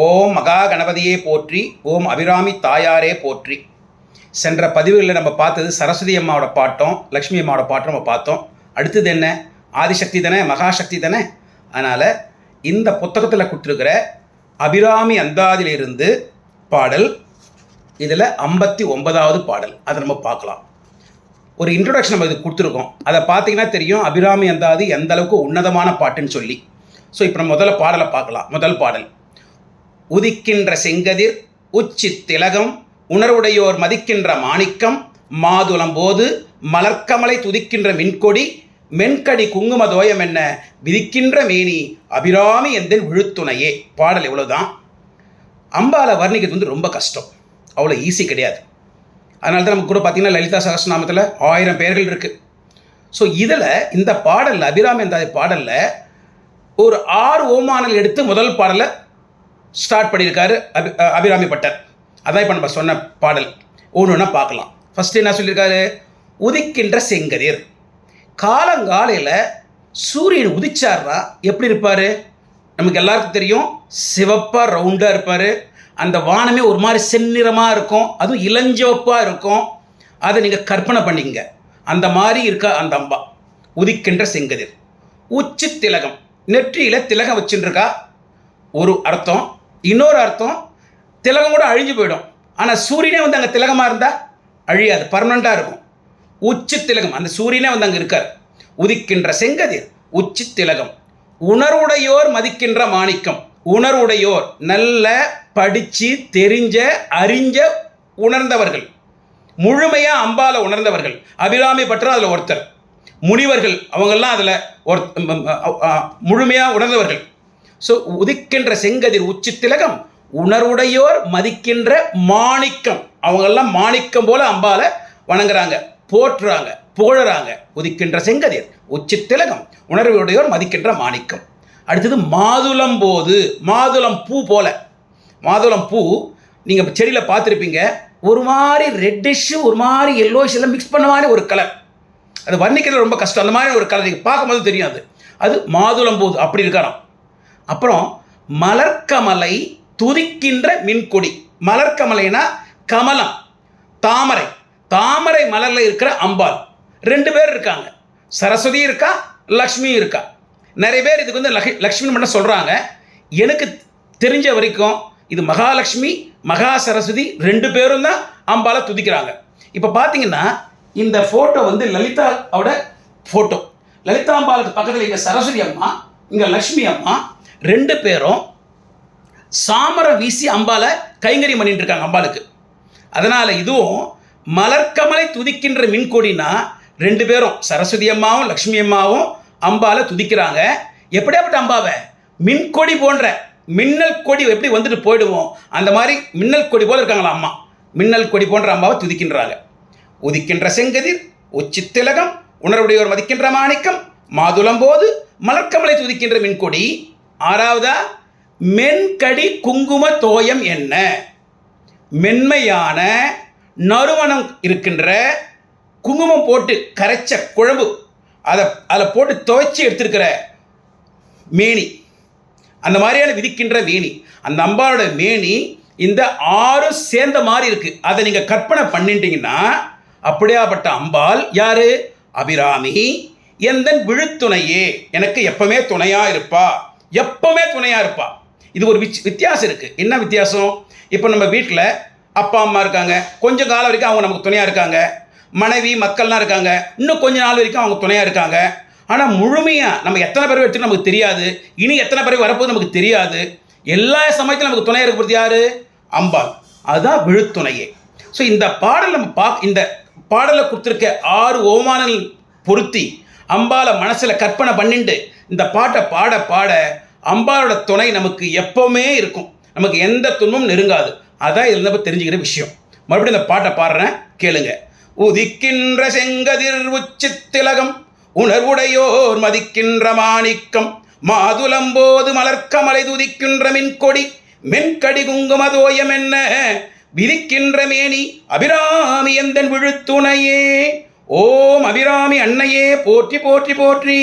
ஓம் மகா கணபதியே போற்றி ஓம் அபிராமி தாயாரே போற்றி. சென்ற பதிவுகளில் நம்ம பார்த்தது சரஸ்வதி அம்மாவோட பாட்டம் லக்ஷ்மி அம்மாவோட பாட்டம் நம்ம பார்த்தோம். அடுத்தது என்ன? ஆதிசக்தி தானே மகாசக்தி தானே? அதனால் இந்த புத்தகத்தில் கொடுத்துருக்கிற அபிராமி அந்தாதிலிருந்து பாடல் இதில் ஐம்பத்தி ஒன்பதாவது பாடல். அதை நம்ம பார்க்கலாம். ஒரு இன்ட்ரொடக்ஷன் நம்ம இது கொடுத்துருக்கோம். அதை பார்த்தீங்கன்னா தெரியும் அபிராமி அந்தாதி எந்த அளவுக்கு உன்னதமான பாட்டுன்னு சொல்லி. ஸோ இப்போ நம்ம முதல்ல பாடலை பார்க்கலாம். முதல் பாடல். உதிக்கின்ற செங்கதிர் உச்சி திலகம் உணர்வுடையோர் மதிக்கின்ற மாணிக்கம் மாதுளம்போது மலர்க்கமலை துதிக்கின்ற மின்கொடி மென்கடி குங்கும தோயம் என்ன விதிக்கின்ற மேனி அபிராமி எந்தன் விழுத்துணையே. பாடல் இவ்வளவுதான் அம்பாவை வர்ணிக்கிறது வந்து ரொம்ப கஷ்டம். அவ்வளோ ஈஸி கிடையாது. அதனால தான் நமக்கு கூட பார்த்தீங்கன்னா லலிதா சகஸ்ரநாமத்தில் ஆயிரம் பெயர்கள் இருக்குது ஸோ இதில் இந்த பாடலில் அபிராமி என்ற பாடலில் ஒரு ஆறு ஓமானல் எடுத்து முதல் பாடலை ஸ்டார்ட் பண்ணியிருக்காரு அபி அபிராமி பட்டர். அதான் இப்போ நம்ம சொன்ன பாடல். ஒன்று ஒன்றா பார்க்கலாம். ஃபஸ்ட்டு என்ன சொல்லியிருக்காரு? உதிக்கின்ற செங்கதிர். காலங்காலையில் சூரியன் உதிச்சார்னா எப்படி இருப்பார்? நமக்கு எல்லாருக்கும் தெரியும் சிவப்பாக ரவுண்டாக இருப்பார். அந்த வானமே ஒரு மாதிரி செந்நிறமாக இருக்கும். அதுவும் இளஞ்சிவப்பாக இருக்கும். அதை நீங்கள் கற்பனை பண்ணிக்கங்க. அந்த மாதிரி இருக்கா அந்த அம்பா. உதிக்கின்ற செங்கதிர். உச்சி திலகம் நெற்றியில் திலகம் வச்சுருக்கா ஒரு அர்த்தம். இன்னொரு அர்த்தம் திலகம் கூட அழிஞ்சு போயிடும். ஆனால் சூரியனே வந்து அங்கே திலகமாக இருந்தால் அழியாது பர்மனண்ட்டாக இருக்கும். உச்சி திலகம் அந்த சூரியனே வந்து அங்கே இருக்கார். உதிக்கின்ற செங்கதிர் உச்சி திலகம். உணர்வுடையோர் மதிக்கின்ற மாணிக்கம். உணர்வுடையோர் நல்ல படித்து தெரிஞ்ச அறிஞ்ச உணர்ந்தவர்கள். முழுமையாக அம்பால உணர்ந்தவர்கள். அபிராமி பற்ற அதில் ஒருத்தர். முனிவர்கள் அவங்கெல்லாம் அதில் ஒரு முழுமையாக உணர்ந்தவர்கள். ஸோ உதிக்கின்ற செங்கதிர் உச்சி திலகம் உணர்வுடையோர் மதிக்கின்ற மாணிக்கம். அவங்கெல்லாம் மாணிக்கம் போல அம்பால வணங்குறாங்க போற்றுறாங்க புகழறாங்க. உதிக்கின்ற செங்கதிர் உச்சி திலகம் உணர்வுடையோர் மதிக்கின்ற மாணிக்கம். அடுத்தது மாதுளம் போது மாதுளம் பூ போல. மாதுளம் பூ நீங்கள் செடியில் பார்த்துருப்பீங்க ஒரு மாதிரி ரெட்டிஷு ஒரு மாதிரி எல்லோஷ் எல்லாம் மிக்ஸ் பண்ண மாதிரி ஒரு கலர் அது வர்ணிக்கிறது ரொம்ப கஷ்டம். அந்த மாதிரி ஒரு கலர் நீங்கள் பார்க்கும்போது தெரியும் அது. அது மாதுளம் போது அப்படி இருக்கலாம் அப்புறம் மலர்க்கமலை துதிக்கின்ற மின்கொடி. மலர்கமலைனா கமலம் தாமரை. தாமரை மலரில் இருக்கிற அம்பாள். ரெண்டு பேர் இருக்காங்க. சரஸ்வதி இருக்கா லக்ஷ்மி இருக்கா? நிறைய பேர் இதுக்கு வந்து லக் லக்ஷ்மி மட்டும் சொல்கிறாங்க எனக்கு தெரிஞ்ச வரைக்கும் இது மகாலட்சுமி மகா சரஸ்வதி ரெண்டு பேரும் தான் அம்பாலை துதிக்கிறாங்க. இப்போ பார்த்தீங்கன்னா இந்த ஃபோட்டோ வந்து லலிதாவோட ஃபோட்டோ லலிதா அம்பாளுக்கு பக்கத்தில் இங்கே சரஸ்வதி அம்மா இங்கே லக்ஷ்மி அம்மா ரெண்டு பேரும் சாமரம் வீசி அம்பால கைங்கறி பண்ணிட்டு இருக்காங்க அம்பாளுக்கு. அதனால் இதுவும் மலர்க்கமலை துதிக்கின்ற மின்கொடினா ரெண்டு பேரும் சரஸ்வதி அம்மாவும் லக்ஷ்மி அம்மாவும் அம்பாலை துதிக்கிறாங்க. எப்படியாப்பட்ட அம்பாவை? மின்கொடி போன்ற மின்னல் கொடி எப்படி வந்துட்டு போயிடுவோம்? அந்த மாதிரி மின்னல் கொடி போல இருக்காங்களா அம்மா? மின்னல் கொடி போன்ற அம்மாவை துதிக்கின்றாங்க. உதிக்கின்ற செங்கதிர் உச்சி திலகம் உணர்வுடையோர் மதிக்கின்ற மாணிக்கம் மாதுளம் போது மலர்க்கமலை துதிக்கின்ற மின்கொடி ஆறாவதா? மென்கடி குங்கும தோயம் என்ன? மென்மையான நறுமணம் இருக்கின்ற குங்குமம் போட்டு கரைச்ச குழம்பு. அதை அதில் போட்டு துவைச்சி எடுத்திருக்கிற மேனி. அந்த மாதிரியான விதிக்கின்ற மேனி. அந்த அம்பாவோட மேனி இந்த ஆறு சேர்ந்த மாதிரி இருக்கு. அதை நீங்கள் கற்பனை பண்ணிட்டீங்கன்னா அப்படியாப்பட்ட அம்பாள் யாரு? அபிராமி. எந்தன் விழுத்துணையே. எனக்கு எப்பவுமே துணையா இருப்பா. எப்பவுமே துணையாக இருப்பா. இது ஒரு விச் வித்தியாசம் இருக்குது என்ன வித்தியாசம்? இப்போ நம்ம வீட்டில் அப்பா அம்மா இருக்காங்க. கொஞ்சம் காலம் வரைக்கும் அவங்க நமக்கு துணையாக இருக்காங்க. மனைவி மக்கள்லாம் இருக்காங்க. இன்னும் கொஞ்ச நாள் வரைக்கும் அவங்க துணையாக இருக்காங்க. ஆனால் முழுமையாக நம்ம எத்தனை பேர் எடுத்துட்டு நமக்கு தெரியாது. இனி எத்தனை பேர் வரப்போது நமக்கு தெரியாது. எல்லா சமயத்திலும் நமக்கு துணையாக இருக்கிறது யார்? அம்பாள். அதுதான் விழுத்துணையே. ஸோ இந்த பாடல் நம்ம பா இந்த பாடலை கொடுத்துருக்க ஆறு ஓமானல் பொருத்தி அம்பாலை மனசில் கற்பனை பண்ணிட்டு இந்த பாட்டை பாட பாட அம்பாலோட துணை நமக்கு எப்பவுமே இருக்கும். நமக்கு எந்த துன்பமும் நெருங்காது. அதான் இதில் நம்ம தெரிஞ்சுக்கிற விஷயம். மறுபடியும் இந்த பாட்டை பாடுறேன் கேளுங்க. உதிக்கின்ற செங்கதிர் உச்சி திலகம் உணர்வுடையோர் மதிக்கின்ற மாணிக்கம் மாதுலம்போது மலர்க்கமலை துதிக்கின்ற மின்கொடி மென்கடி குங்குமதோயம் என்ன? விதிக்கின்ற மேனி அபிராமி எந்தன் விழுத்துணையே? ஓம் அபிராமி அன்னையே போற்றி போற்றி போற்றி.